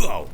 Вау!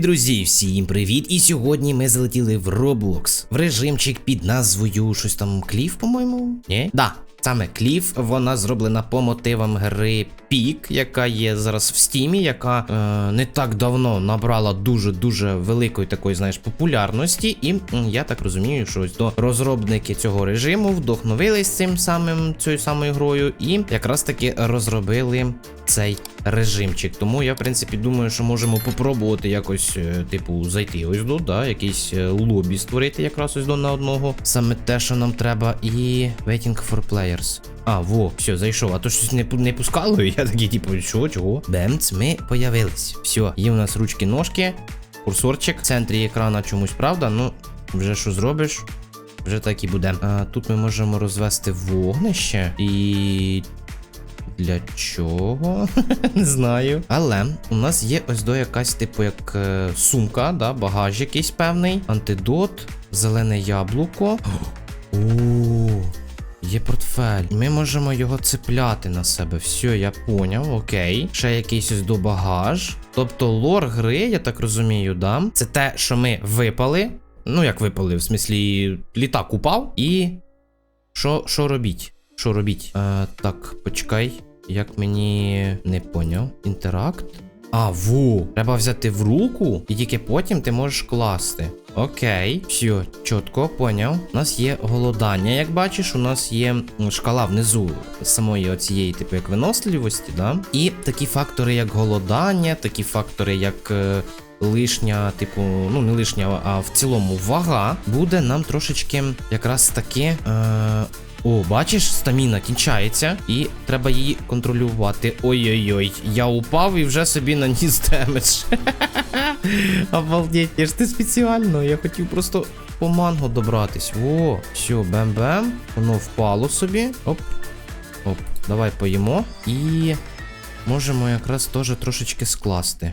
Друзі, всім привіт! І сьогодні ми залетіли в Roblox в режимчик під назвою щось там Кліф, по-моєму? Ні? Да. Саме Кліф, вона зроблена по мотивам гри Пік, яка є зараз в стімі, яка е, не так давно набрала дуже-дуже великої такої, знаєш, популярності. І я так розумію, що ось до розробники цього режиму вдохновились цим самим цією самою грою, і якраз таки розробили цей режимчик. Тому я, в принципі, думаю, що можемо попробувати якось, е, типу, зайти ось до, да, якийсь е, лобі створити якраз ось до на одного. Саме те, що нам треба, і waiting for players. А, во, все, зайшов. А то щось не, не пускало. Я такий, типу, що, чого? Бемц, ми появились. Все, є у нас ручки, ножки, курсорчик в центрі екрана чомусь, правда? Ну, вже що зробиш? Вже так і буде. А, тут ми можемо розвести вогнище і. Для чого? Не знаю. Але у нас є ось до якась, типу, як е, сумка, да, багаж якийсь певний, антидот, зелене яблуко. О, є портфель. Ми можемо його цепляти на себе. Все, я поняв, окей. Ще якийсь ось до багаж. Тобто лор гри, я так розумію, да? Це те, що ми випали. Ну, як випали, в смислі, літак упав і. Що, що робіть? Що робіть? Е, так, почекай. Як мені не поняв. Інтеракт. А, во. Треба взяти в руку, і тільки потім ти можеш класти. Окей, все, чітко, поняв. У нас є голодання, як бачиш, у нас є шкала внизу самої оцієї, типу, як виносливості, да? І такі фактори, як голодання, такі фактори, як. е, Лишня, типу, ну не лишня, а в цілому вага буде нам трошечки якраз таки. Е, о, бачиш, стаміна кінчається, і треба її контролювати. Ой-ой-ой, я упав і вже собі наніс демедж. Обалдеть, я ж ти спеціально, я хотів просто по манго добратись. О, все, бем-бем. Воно впало собі. Оп. Оп, давай поїмо. І можемо якраз теж трошечки скласти.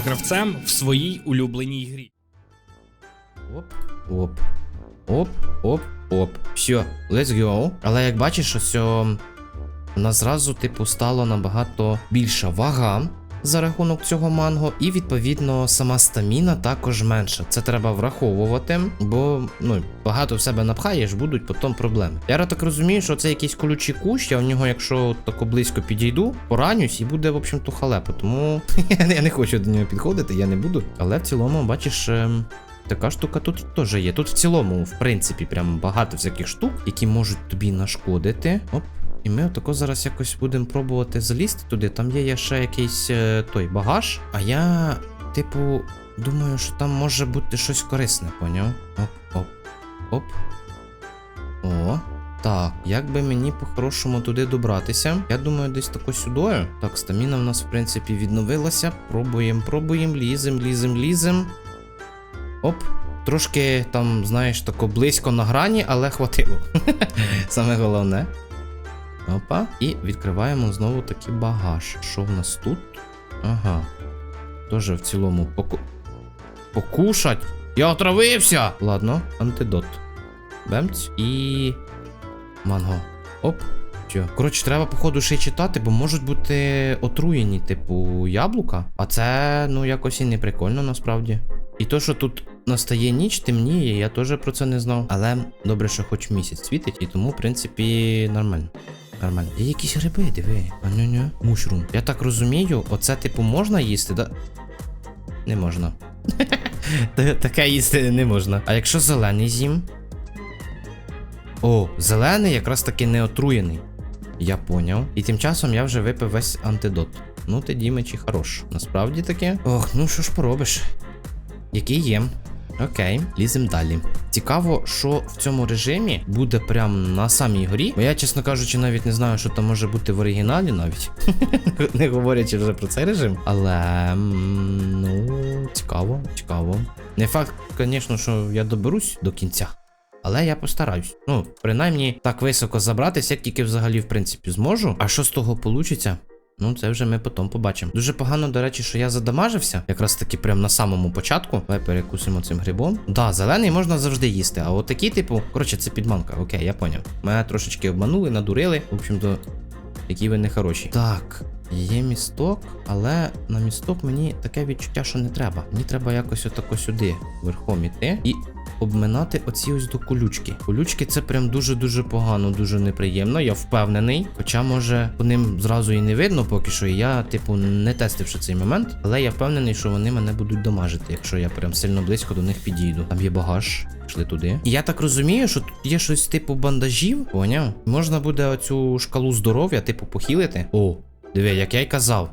гравцем в своїй улюбленій грі. Оп, оп, оп, оп, оп. Все, let's go. Але як бачиш, ось у нас зразу, типу, стало набагато більша вага за рахунок цього манго, і відповідно сама стаміна також менша. Це треба враховувати, бо ну, багато в себе напхаєш, будуть потім проблеми. Я так розумію, що це якийсь колючий кущ, я в нього, якщо тако близько підійду, поранюсь і буде, в общем-то, халепа. Тому я не хочу до нього підходити, я не буду. Але в цілому, бачиш. ем, Така штука тут теж є. Тут в цілому, в принципі, прям багато всяких штук, які можуть тобі нашкодити. Оп. І ми отако зараз якось будемо пробувати залізти туди. Там є ще якийсь е, той багаж. А я, типу, думаю, що там може бути щось корисне, поняв? Оп, оп, оп. О. Так, як би мені по-хорошому туди добратися? Я думаю, десь тако сюдою. Так, стаміна в нас, в принципі, відновилася. Пробуємо, пробуємо, лізем, лізем, лізем. Оп. Трошки там, знаєш, тако близько на грані, але хватило. Саме головне. Опа. І відкриваємо знову таки багаж. Що в нас тут? Ага. Тоже в цілому поку... Покушать. Я отравився! Ладно, антидот. Бемць. І. Манго. Оп. Що? Коротше, треба, походу, ще читати, бо можуть бути отруєні, типу, яблука. А це, ну, якось і не прикольно насправді. І то, що тут настає ніч, темніє, я теж про це не знав. Але добре, що хоч місяць світить, і тому, в принципі, нормально. Нормально. Є якісь гриби, диви. А ню ню Мушрум. Я так розумію, оце, типу, можна їсти, да? Не можна. Таке їсти не можна. А якщо зелений з'їм? О, зелений якраз таки не отруєний. Я поняв. І тим часом я вже випив весь антидот. Ну, ти, Дімичі, хорош. Насправді таке. Ох, ну що ж поробиш? Який є? Окей, лізем далі. Цікаво, що в цьому режимі буде прям на самій горі. Бо я, чесно кажучи, навіть не знаю, що там може бути в оригіналі навіть. не говорячи вже про цей режим. Але ну, цікаво, цікаво. Не факт, звісно, що я доберусь до кінця. Але я постараюсь. Ну, принаймні, так високо забратися, як тільки взагалі, в принципі, зможу. А що з того получиться? Ну, це вже ми потім побачимо. Дуже погано, до речі, що я задамажився, якраз таки прям на самому початку. Давай перекусимо цим грибом. Да, зелений можна завжди їсти. А от такі, типу, коротше, це підманка. Окей, я поняв. Мене трошечки обманули, надурили. В общем-то, які ви нехороші. Так. Є місток, але на місток мені таке відчуття, що не треба. Мені треба якось отако сюди верхом іти і обминати оці ось до колючки. Колючки це прям дуже-дуже погано, дуже неприємно. Я впевнений. Хоча, може, по ним зразу і не видно поки що. Я, типу, не тестивши цей момент. Але я впевнений, що вони мене будуть дамажити, якщо я прям сильно близько до них підійду. Там є багаж. Пішли туди. І я так розумію, що тут є щось типу бандажів. Поняв? Можна буде оцю шкалу здоров'я, типу, похилити. О, диви, як я й казав.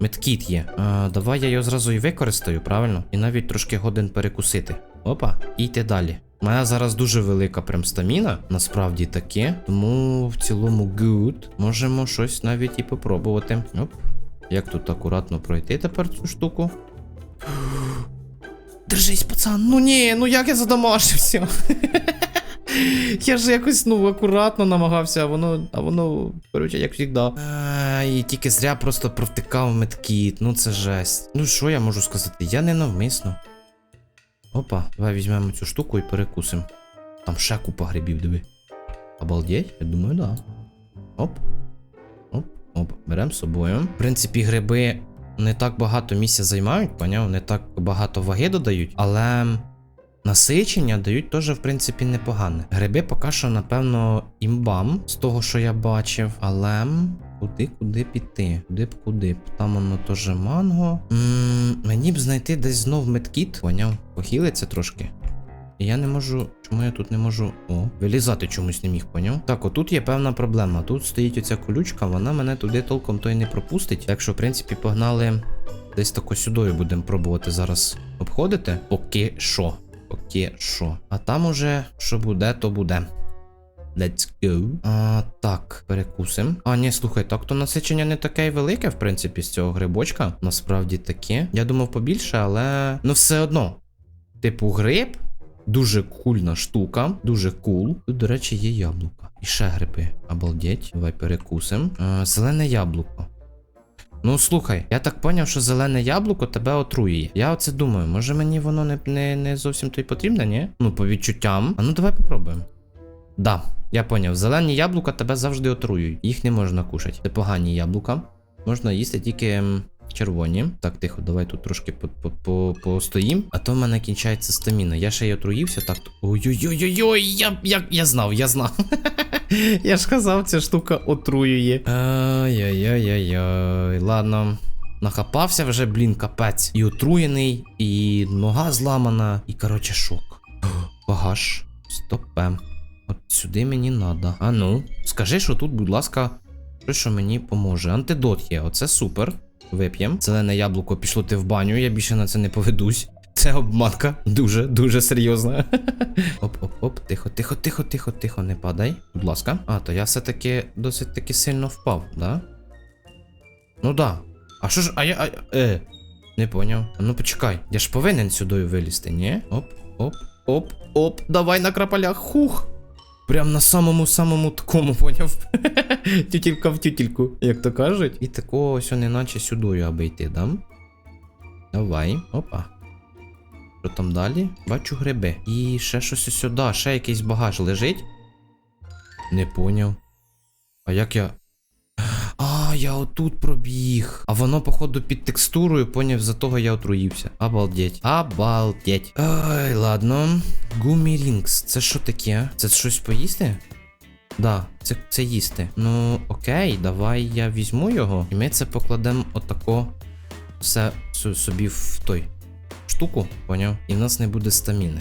Медкіт є. А, давай я його зразу і використаю, правильно? І навіть трошки годин перекусити. Опа, і йти далі. У мене зараз дуже велика прям стаміна, насправді таке. Тому в цілому good. Можемо щось навіть і попробувати. Оп. Як тут акуратно пройти тепер цю штуку? Держись, пацан. Ну ні, ну як я задамажився. Я ж якось, ну, акуратно намагався, а воно, а воно, коротше, як завжди. І тільки зря просто провтикав медкіт, ну це жесть. Ну що я можу сказати? Я не навмисно. Опа, давай візьмемо цю штуку і перекусимо. Там ще купа грибів, диви. Обалдеть? Я думаю, да. Оп. Оп, оп, беремо з собою. В принципі, гриби не так багато місця займають, поняв? Не так багато ваги додають, але насичення дають теж, в принципі, непогане. Гриби поки що, напевно, імбам з того, що я бачив, але. Куди, куди піти? Куди б куди б? Там воно теж манго. м мені б знайти десь знов медкіт, поняв? Похилиться трошки. І я не можу. Чому я тут не можу. О, вилізати чомусь не міг, поняв? Так, отут є певна проблема. Тут стоїть оця колючка, вона мене туди толком то й не пропустить. Так що, в принципі, погнали. Десь тако сюдою будемо пробувати зараз обходити. Поки що. Поки що. А там уже що буде, то буде. Let's go. А, так, перекусим. А, ні, слухай, так то насичення не таке велике, в принципі, з цього грибочка. Насправді таке. Я думав побільше, але. Ну, все одно. Типу, гриб. Дуже кульна штука. Дуже кул. Тут, до речі, є яблука. І ще гриби. Обалдеть. Давай перекусим. А, зелене яблуко. Ну слухай, я так поняв, що зелене яблуко тебе отруює. Я оце думаю, може мені воно не, не, не зовсім то й потрібне, ні? Ну, по відчуттям. А ну давай попробуємо. Да, я поняв. Зелені яблука тебе завжди отруюють. Їх не можна кушати. Це погані яблука. Можна їсти тільки червоні. Так, тихо, давай тут трошки по- по- по- постоїм. А то в мене кінчається стаміна. Я ще й отруївся, так. Ой-ой-ой-ой, я, я, я знав, я знав. я ж казав, ця штука отруює. Ай-яй-яй-яй. Ладно. Нахапався вже, блін, капець. І отруєний, і нога зламана, і коротше шок. Багаж. Стопе. От сюди мені надо. А ну, скажи, що тут, будь ласка, що мені поможе. Антидот є, оце супер. Вип'єм. Зелене яблуко пішло ти в баню, я більше на це не поведусь. Це обманка. Дуже, дуже серйозна. Оп-оп-оп, тихо, тихо, тихо, тихо, тихо, не падай. Будь ласка. А, то я все-таки досить таки сильно впав, да? Ну да. А що ж, а я. А, е. Не поняв. Ну почекай, я ж повинен сюди вилізти, ні? Оп, оп, оп, оп, давай на крапалях. Хух. Прям на самому самому такому поняв. Тютілька в тютільку, як то кажуть. І такого ось неначе сюдою аби йти, да? Давай. Опа. Що там далі? Бачу гриби. І ще щось сюди, ще якийсь багаж лежить. Не поняв. А як я. Я отут пробіг. А воно, походу, під текстурою, поняв, за того я отруївся. Обалдеть. Обалдеть. Ай, ладно. Гумі Рінгс. Це що таке? Це щось поїсти? Да, це, це їсти. Ну, окей, давай я візьму його. І ми це покладемо отако все собі в той штуку, поняв? І в нас не буде стаміни.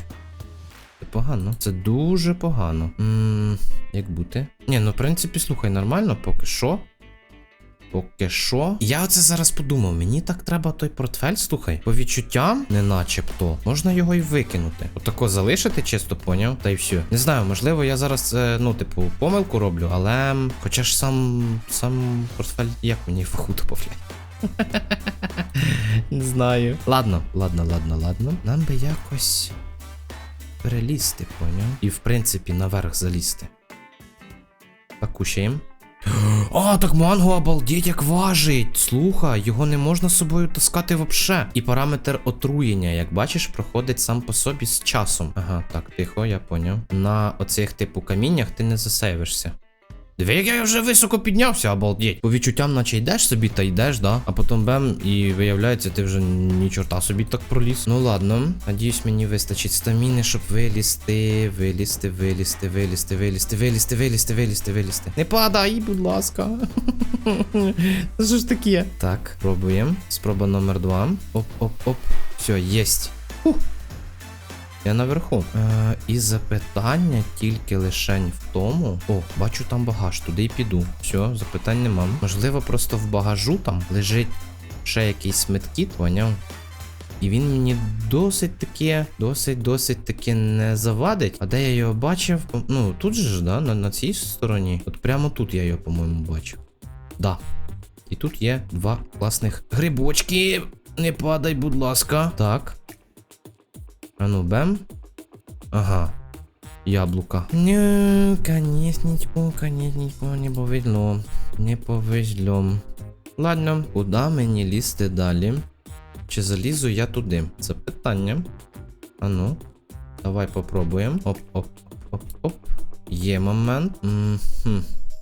Це погано. Це дуже погано. Ммм, як бути? Ні, ну в принципі, слухай, нормально поки що. Поки що. Я оце зараз подумав, мені так треба той портфель, слухай. По відчуттям, не начебто, можна його й викинути. Отако залишити, чисто поняв, та й все. Не знаю, можливо, я зараз, е, ну, типу, помилку роблю, але хоча ж сам сам портфель, як мені його добавляє? Не знаю. Ладно, ладно, ладно, ладно. Нам би якось перелізти, поняв? І в принципі наверх залізти. Так, кушаємо. А, так манго обалдеть як важить. Слухай, його не можна з собою таскати вообще. І параметр отруєння, як бачиш, проходить сам по собі з часом. Ага, так, тихо, я поняв. На оцих типу каміннях ти не засейвишся. Диви, як я вже високо піднявся, обалдеть. По відчуттям, наче йдеш собі та йдеш, да? А потім бем, і виявляється, ти вже ні чорта собі так проліз. Ну ладно, надіюсь, мені вистачить стаміни, щоб вилізти, вилізти, вилізти, вилізти, вилізти, вилізти, вилізти, вилізти, вилізти. Не падай, будь ласка. Що ж таке? Так, пробуємо. Спроба номер два. Оп, оп, оп. Все, єсть. Фух. Я наверху. Е, і запитання тільки лишень в тому. О, бачу там багаж, туди й піду. Все, запитань нема. Можливо, просто в багажу там лежить ще якийсь медкіт, поняв? І він мені досить таки, досить, досить таки не завадить. А де я його бачив? Ну, тут же ж, да, на, на цій стороні. От прямо тут я його, по-моєму, бачив. Да. І тут є два класних грибочки. Не падай, будь ласка. Так. А ну, бем. Ага. Яблука. Не, конечно, конечно, не повезло. Не повезло. Ладно, куди мені лізти далі? Чи залізу я туди? Це питання. А ну. Давай попробуємо. Оп, оп, оп, оп. Є момент.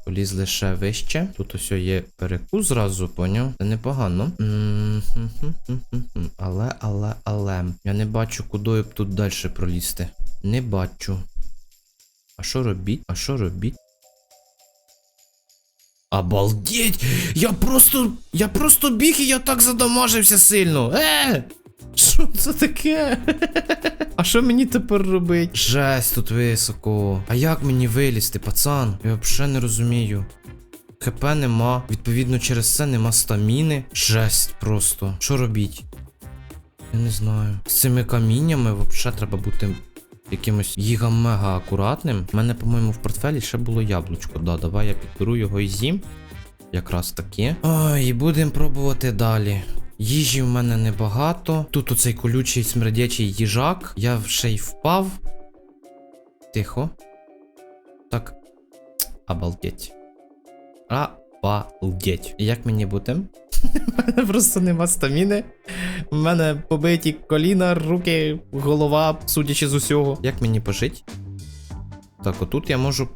Мгм. Полізли ще вище. Тут ось є перекус зразу, поняв? Це непогано. Але, але, але. Я не бачу, куди б тут далі пролізти. Не бачу. А що робіть? А що робіть? Обалдеть! Я просто. Я просто біг і я так задамажився сильно. Е! Що це таке? А що мені тепер робить? Жесть тут високо. А як мені вилізти, пацан? Я взагалі не розумію. ХП нема. Відповідно, через це нема стаміни. Жесть просто. Що робіть? Я не знаю. З цими каміннями взагалі треба бути якимось гіга-мега акуратним. У мене, по-моєму, в портфелі ще було яблучко. Да, давай я підберу його і з'їм. Якраз таки. Ой, і будемо пробувати далі. Їжі в мене небагато. Тут оцей колючий смердячий їжак. Я ще й впав. Тихо. Так. Обалдеть. Обалдеть. І Як мені бути? У мене просто нема стаміни. У мене побиті коліна, руки, голова, судячи з усього. Як мені пожить? Так, отут я можу.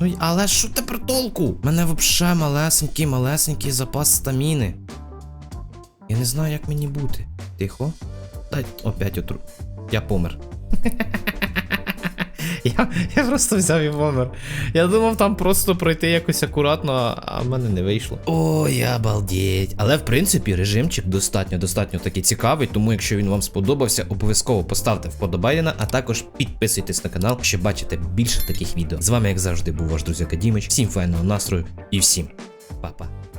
Ну, але що тепер толку? У мене взагалі малесенький, малесенький запас стаміни. Я не знаю, як мені бути. Тихо. Дай опять отру. Я помер. Я, я просто взяв і помер. Я думав там просто пройти якось акуратно, а в мене не вийшло. Ой, обалдеть. Але в принципі режимчик достатньо достатньо такий цікавий, тому якщо він вам сподобався, обов'язково поставте вподобайна, а також підписуйтесь на канал, щоб бачити більше таких відео. З вами, як завжди, був ваш друзі Дімич. Всім файного настрою і всім па-па.